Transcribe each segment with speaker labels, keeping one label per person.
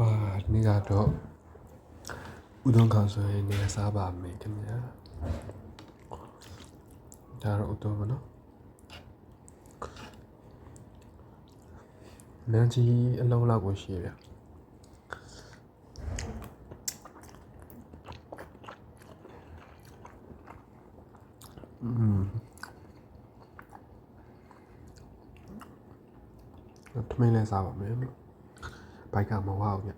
Speaker 1: ဝါဒီနေ့ကတော့ဥဒုံခေါင်းဆွဲနေစားပါမယ်ခင်ဗျာဒါတော့ဥဒုံမနော်နန်းကြီးအလုံးလောက်ကိုရှိရဗျอืมထမင်းလဲစားပါမယ် ဘိုက်ကမဝအောင်ဗျပြီး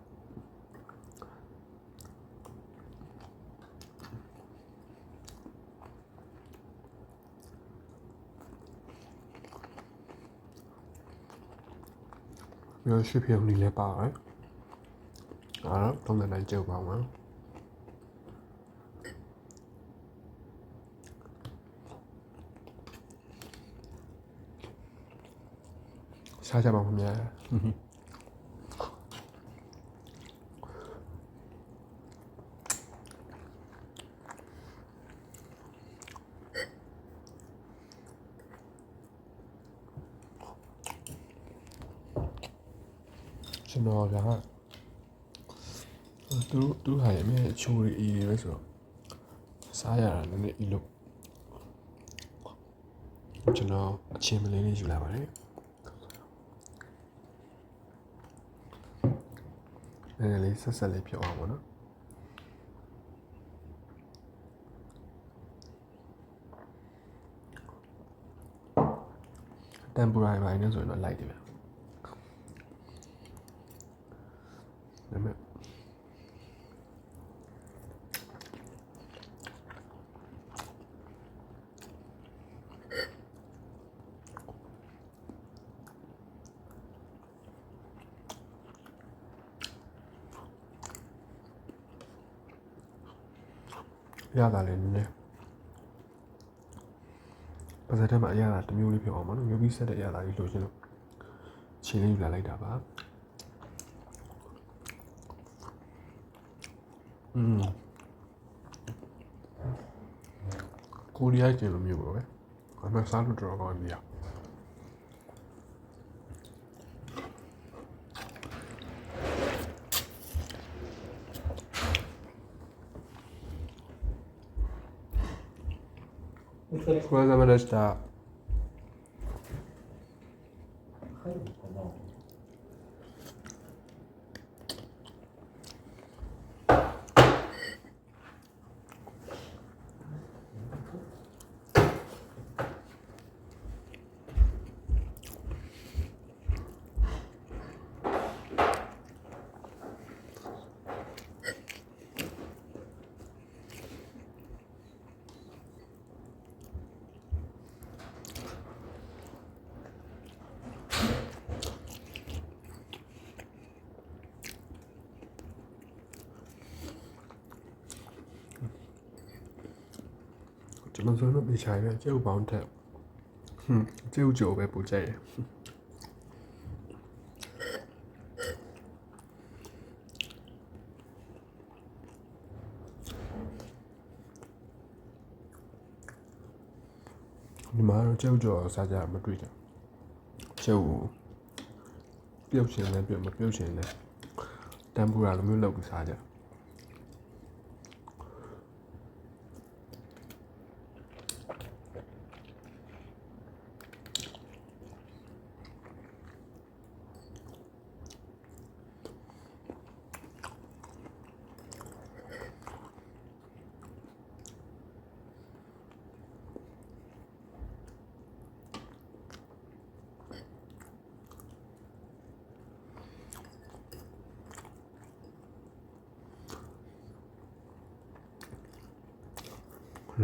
Speaker 1: တော့ရွှေဖြုံနေလဲပါရယ်အဲ့တော့သုံးတဲ့နိုင်ကြောက်ပါမယ်စားကြပါဦးခင်ဗျာ ကျွန်တော်ကသူသူဟာရမယ်ချိုးရီအီတွေပဲဆိုတော့စားရတာနည်းနည်းအီလို့ကျွန်တော်အချင်းမလေးလေးယူလာပါတယ်နည်းနည်းလေးဆက်ဆက်လေးဖြစ်အောင်ပေါ့နော်တမ်ပူရာပိုင်းနဲ့ဆိုရင်တော့လိုက်တယ်ဗျ ရတာလည်းနည်းနည်းပါစတဲ့မှာအရတာတစ်မျိုးလေးဖြစ်အောင်မနော်မျိုးပြီးဆက်တဲ့အရတာကြီးလို့ရှင်လို့ချင်းလေးယူလာလိုက်တာပါอืมကိုရီးယားကျင်လိုမျိုးပဲအမှစားလို့တော်တော်ကောင်းပြီ れ様でした。 ကျွန်တော်ဆိုတော့ပြေချာရကျုပ်ပေါင်းထက်ဟွန်းကျုပ်ကြောပဲပူကြိုက်ရဒီမှာတော့ကျုပ်ကြောစားကြမတွေ့ကြကျုပ်ပြုတ်ရှင်လည်းပြုတ်မပြုတ်ရှင်လည်းတမ်ပူရာလိုမျိုးလောက်ပြီးစားကြ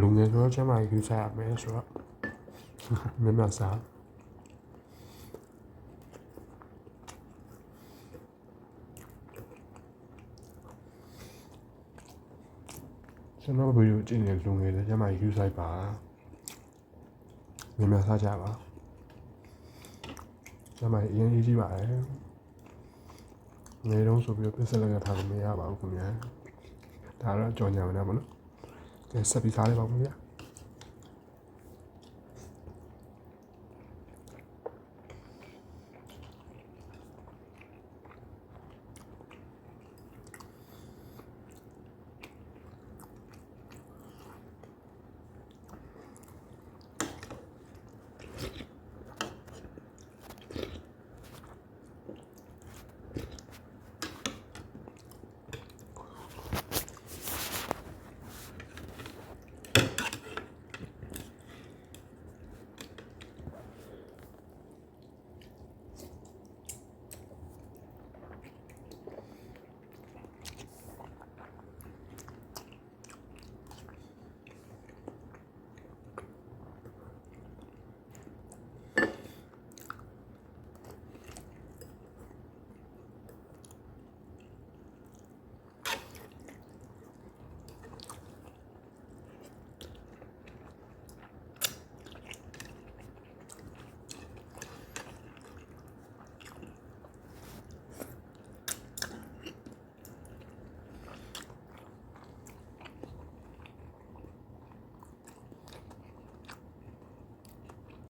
Speaker 1: လူငယ်ဆိုတော့ကျမကြီးယူစားရမယ်ဆိုတော့မြတ်မြတ်စားကျွန်တော်ဗီဒီယိုကြည့်နေတဲ့လူငယ်တွေကျမကြီးယူဆိုင်ပါမြတ်မြတ်စားကြပါကျမကြီးအရင်ကြီးပါတယ်နေတော့ဆိုပြီးတော့ပြစ်စလက်ကထားလို့မရပါဘူးခင်ဗျာဒါတော့ကြော်ညာမနေပါနော်ကဲ ဆက်ပြီးစားလိုက်ပါဦးဗျာ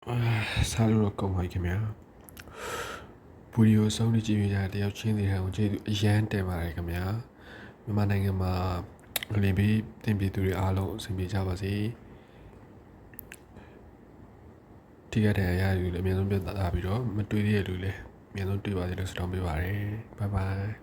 Speaker 1: အာစားလို့တော့ကုန်ပါပြီခင်ဗျာဗီဒီယိုဆုံးနေကြည့်ရတဲ့တယောက်ချင်းစီဟန်ကိုကျေးဇူးအရန်တင်ပါတယ်ခင်ဗျာမြန်မာနိုင်ငံမှာလင်ပြီးတင်ပြည်သူတွေအားလုံးအဆင်ပြေကြပါစေဒီကတည်းကရယူလည်းအများဆုံးပြတ်သားပြီးတော့မတွေ့သေးတဲ့လူလည်းအများဆုံးတွေ့ပါစေလို့ဆုတောင်းပေးပါတယ်ဘိုင်ဘိုင်